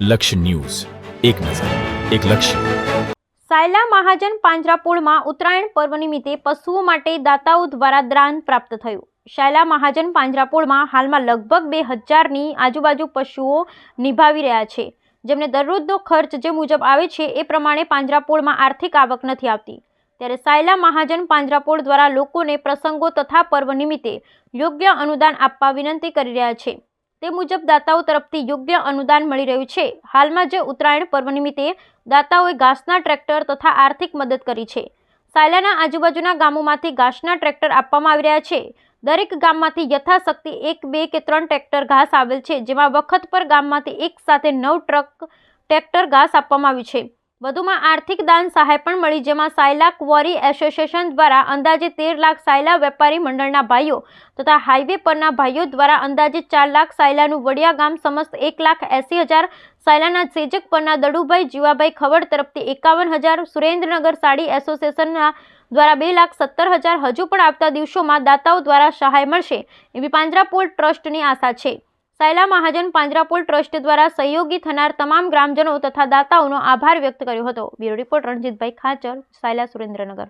લક્ષ્ય ન્યૂઝ. એક નજર, એક લક્ષ્ય. સાયલા મહાજન પાંજરાપોળમાં ઉત્તરાયણ પર્વ નિમિત્તે પશુઓ માટે દાતાઓ દ્વારા દાન પ્રાપ્ત થયું. શાયલા મહાજન પાંજરાપોળમાં હાલમાં લગભગ બે હજારની આજુબાજુ પશુઓ નિભાવી રહ્યા છે. જેમને દરરોજનો ખર્ચ જે મુજબ આવે છે એ પ્રમાણે પાંજરાપોળમાં આર્થિક આવક નથી આવતી. ત્યારે સાયલા મહાજન પાંજરાપોળ દ્વારા લોકોને પ્રસંગો તથા પર્વ નિમિત્તે યોગ્ય અનુદાન આપવા વિનંતી કરી રહ્યા છે. તે મુજબ દાતાઓ તરફથી યોગ્ય અનુદાન મળી રહ્યું છે. હાલમાં જે ઉત્તરાયણ પર્વ નિમિત્તે દાતાઓએ ઘાસના ટ્રેક્ટર તથા આર્થિક મદદ કરી છે. સાયલાના આજુબાજુના ગામોમાંથી ઘાસના ટ્રેક્ટર આપવામાં આવી રહ્યા છે. દરેક ગામમાંથી યથાશક્તિ એક, બે કે ત્રણ ટ્રેક્ટર ઘાસ આવેલ છે, જેમાં વખત પર ગામમાંથી એક સાથે નવ ટ્રક, ટ્રેક્ટર ઘાસ આપવામાં આવ્યું છે. વધુમાં આર્થિક દાન સહાય પણ મળી, જેમાં સાયલા ક્વોરી એસોસિએશન દ્વારા અંદાજે તેર લાખ સાયલા વેપારી મંડળના ભાઈઓ તથા હાઈવે પરના ભાઈઓ દ્વારા અંદાજે ચાર લાખ સાયલાનું વડિયા ગામ સમસ્ત એક લાખ એંસી હજાર સાયલાના સેજક પરના દડુભાઈ જીવાભાઈ ખવડ તરફથી એકાવન હજાર, સુરેન્દ્રનગર સાડી એસોસિએશનના દ્વારા બે લાખ સત્તર હજાર હજુ પણ આવતા દિવસોમાં દાતાઓ દ્વારા સહાય મળશે, એવી પાંજરાપોળ ટ્રસ્ટની આશા છે. સાયલા મહાજન પાંજરાપોલ ટ્રસ્ટ દ્વારા સહયોગી થનાર તમામ ગ્રામજનો તથા દાતાઓનો આભાર વ્યક્ત કર્યો હતો. Bureau report Ranjitbhai Khachar, Sayla Surendranagar.